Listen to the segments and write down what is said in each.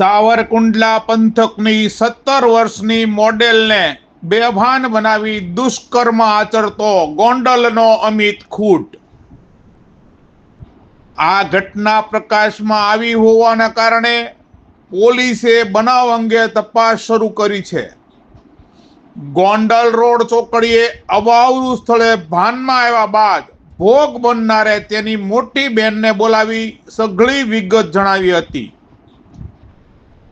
સાવરકુંડલા પંથકની સત્તર વર્ષની મોડેલને બેભાન બનાવી દુષ્કર્મ આચરતો ગોંડલનો અમિત ખૂટ. આ ઘટના પ્રકાશમાં આવી હોવાના કારણે પોલીસે બનાવ અંગે તપાસ શરૂ કરી છે. ગોંડલ રોડ ચોકડીએ અવાવરું સ્થળે ભાનમાં આવ્યા બાદ ભોગ બનનારે તેની મોટી બહેનને બોલાવી સઘળી વિગત જણાવી હતી.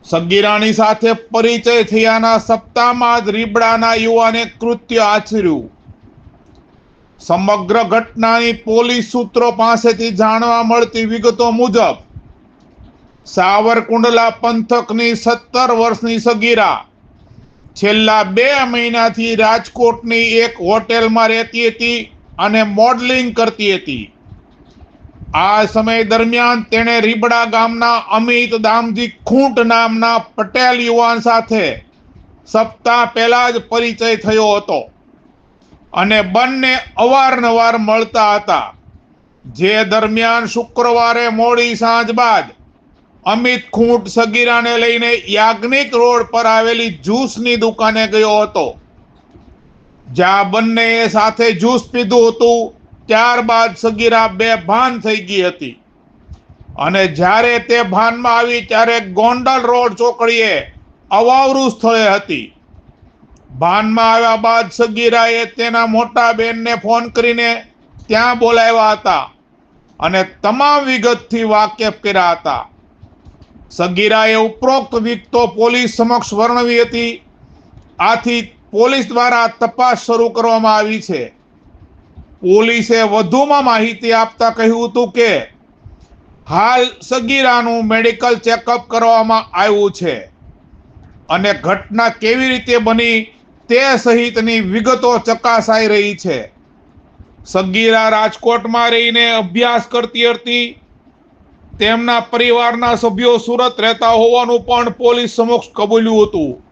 સગીરાની સાથે પરિચય થયાના સપ્તાહમાં જ રીબડાના યુવાને કૃત્ય આચર્યું. સમગ્ર ઘટનાની પોલીસ સૂત્રો પાસેથી જાણવા મળતી વિગતો મુજબ, સાવરકુંડલા પંથકની સત્તર વર્ષની સગીરા છેલ્લા બે મહિનાથી રાજકોટની એક હોટેલમાં રહેતી હતી અને મોડલિંગ કરતી હતી. આ સમય દરમિયાન તેણે રીબડા ગામના અમિત દામજી ખૂંટ નામના પટેલ યુવાન સાથે સપ્તાહ પહેલા જ પરિચય થયો હતો. અને બંને અવારનવાર મળતા હતા. જે દરમિયાન શુક્રવારે મોડી સાંજ બાદ અમિત ખૂંટ સગીરાને લઈને યાજ્ઞિક રોડ પર આવેલી જ્યુસની દુકાને ગયો હતો. જ્યાં બંનેએ સાથે જ્યુસ પીધું હતું. ત્યારબાદ સગીરા બે ભાન થઈ ગઈ હતી. અને જ્યારે તે ભાનમાં આવી ત્યારે ગોંડલ રોડ ચોકડીએ અવાવરું સ્થળે હતી. ભાનમાં આવ્યા બાદ સગીરાએ તેના મોટા બેનને ફોન કરીને ત્યાં બોલાવ્યા હતા અને તમામ વિગતથી વાકેફ કર્યા હતા. સગીરાએ ઉપરોક્ત વિગતો પોલીસ સમક્ષ વર્ણવી હતી. આથી પોલીસ દ્વારા તપાસ શરૂ કરવામાં આવી છે. પોલીસે વધુમાં માહિતી આપતા કહ્યું હતું કે હાલ સગીરાનું મેડિકલ ચેકઅપ કરવામાં આવ્યું છે. અને ઘટના કેવી રીતે બની તે સહિતની વિગતો ચકાસાઈ રહી છે. સગીરા રાજકોટમાં રહીને અભ્યાસ કરતી હતી. તેમના પરિવારના સભ્યો સુરત રહેતા હોવાનું પણ પોલીસ સમક્ષ કબૂલ્યું હતું.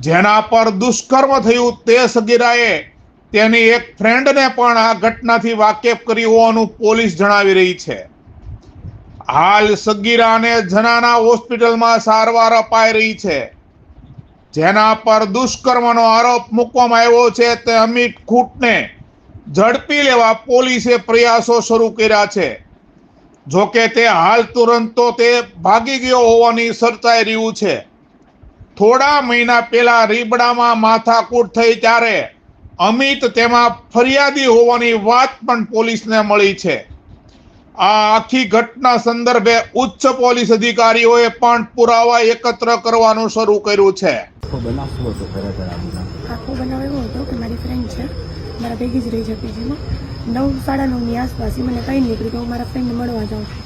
જેના પર દુષ્કર્મ થયું તે સગીરાએ તેની એક ફ્રેન્ડને પણ આ ઘટનાથી વાકેફ કરી હોવાનું પોલીસ જણાવી રહી છે. હાલ સગીરાને જનાના હોસ્પિટલમાં સારવાર અપાઈ રહી છે. જેના પર દુષ્કર્મનો આરોપ મૂકવામાં આવ્યો છે તે અમિત ખૂટને ઝડપી લેવા પોલીસે પ્રયાસો શરૂ કર્યા છે. જોકે તે હાલ તુરંત તો તે ભાગી ગયો હોવાની ચર્ચાઈ રહ્યું છે. થોડા મહિના પહેલા રીબડામાં માથાકૂટ થઈ ત્યારે અમિત તેમાં ફરિયાદી હોવાની વાત પણ પોલીસને મળી છે. આ આખી ઘટના સંદર્ભે ઉચ્ચ પોલીસ અધિકારીઓએ પણ પુરાવા એકત્ર કરવાનું શરૂ કર્યું છે. આખો બનાવ એવો હતો કે મારી ફ્રેન્ડ છે મારા ભેગી જ રહી છે પીજીમાં નવ સાડા નવની આસપાસ મને કંઈ નીકળી તો હું મારા ફ્રેન્ડને મળવા જાઉં છું.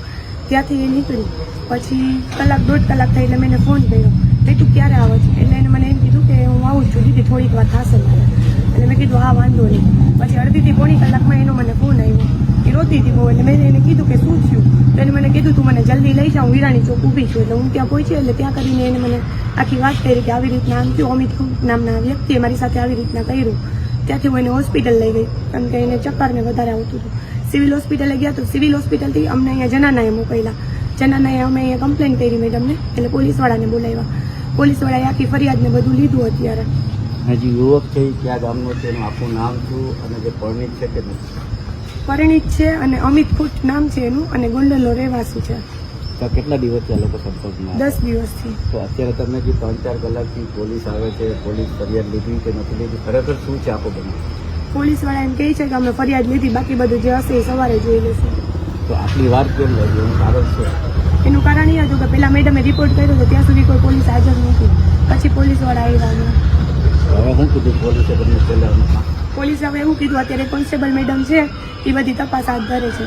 ત્યાંથી એ નીકળી પછી કલાક દોઢ કલાક થઈ એટલે મેં એને ફોન કર્યો. તે તું ક્યારે આવે છે? એટલે એને મને એમ કીધું કે હું આવું જ છું દીદી થોડીક વાર થશે મારે. એટલે મેં કીધું, હા, વાંધો નહીં. પછી અડધીથી પોણી કલાકમાં એનો મને ફોન આવ્યો એ રોતી હતી બહુ, એટલે મેં એને કીધું કે શું થયું? તો એને મને કીધું, તું મને જલ્દી લઈ જા, હું વીરાણી ચોક ઊભી છું, એટલે હું ત્યાં પહોંચી એટલે ત્યાં કરીને એને મને આખી વાત કરી કે આવી રીતના આમ થયું, અમિત નામના વ્યક્તિએ મારી સાથે આવી રીતના કર્યું. ત્યાંથી હું એને હોસ્પિટલ લઈ ગઈ કારણ કે એને ચક્કરને વધારે આવતું હતું. સિવિલ હોસ્પિટલે ગયા તો સિવિલ હોસ્પિટલથી અમને અહીંયા જનાનાએ મોકલ્યા. જનાનાએ અમે અહીંયા કમ્પ્લેન કરી મેડમને એટલે પોલીસવાળાને બોલાવ્યા. પોલીસવાળાએ આખી ફરિયાદને બધું લીધું અત્યારે. હજી યુવક છે એ કયા ગામનો છે એનું આખું નામ શું અને જે પરણિત છે કે નથી? પરિણીત છે અને અમિત ફૂટ નામ છે એનું અને ગોંડલનો રહેવાસી છે. તો કેટલા દિવસથી આ લોકો સંપર્કમાં દસ દિવસથી. તો અત્યારે તમે જે ત્રણ ચાર કલાકથી પોલીસ આવે છે પોલીસ ફરિયાદ લીધી કે નથી લીધી ખરેખર શું છે આખો બનાવ? પોલીસવાળા એમ કહે છે કે અમે ફરિયાદ લીધી બાકી બધું જે હશે એ સવારે જોઈ લેશે. તો આટલી વાર કેમ લાગી? એનું કારણ શું? એનું કારણ એ હતું કે પેલા મેડમે રિપોર્ટ કર્યો હતો ત્યાં સુધી કોઈ પોલીસ હાજર નથી. પછી પોલીસવાળા આવ્યા હવે શું કીધું પોલીસે પોલીસે હવે એવું કીધું અત્યારે કોન્સ્ટેબલ મેડમ છે એ બધી તપાસ હાથ ધરે છે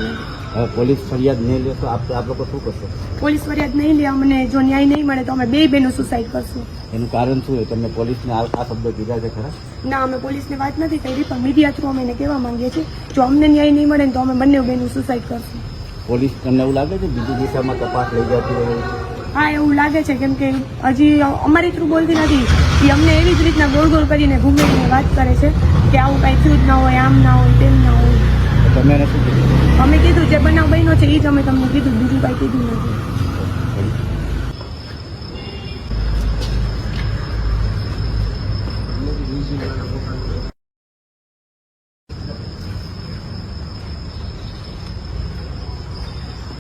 હવે પોલીસ ફરિયાદ નહીં લે તો આપ આપ લોકો શું કરશો? પોલીસ ફરિયાદ નહીં લે અમને જો ન્યાય નહીં મળે તો અમે બે બહેનો સુસાઇડ કરશું. એનું કારણ શું છે તમને પોલીસને આ શબ્દો કીધા છે ખરા? ના અમે પોલીસને વાત નથી કરી પણ મીડિયા થ્રુ અમે એને કહેવા માંગીએ છીએ જો અમને ન્યાય નહીં મળે તો અમે બંને બહેનો સુસાઇડ કરશું. પોલીસ તમને એવું લાગે છે બીજી દિશામાં તપાસ લઈ જતી હોય? હા એવું લાગે છે કેમ કે હજી અમારી થ્રુ બોલતી નથી. એ અમને એવી જ રીતના ગોળ ગોળ કરીને ઘૂમીને વાત કરે છે કે આવું કાંઈ થયું જ ના હોય આમ ના હોય તેમ ના હોય. અમે કીધું જે બનાવ બન્યો છે એ જ અમે તમને કીધું બીજું કાંઈ કીધું નથી.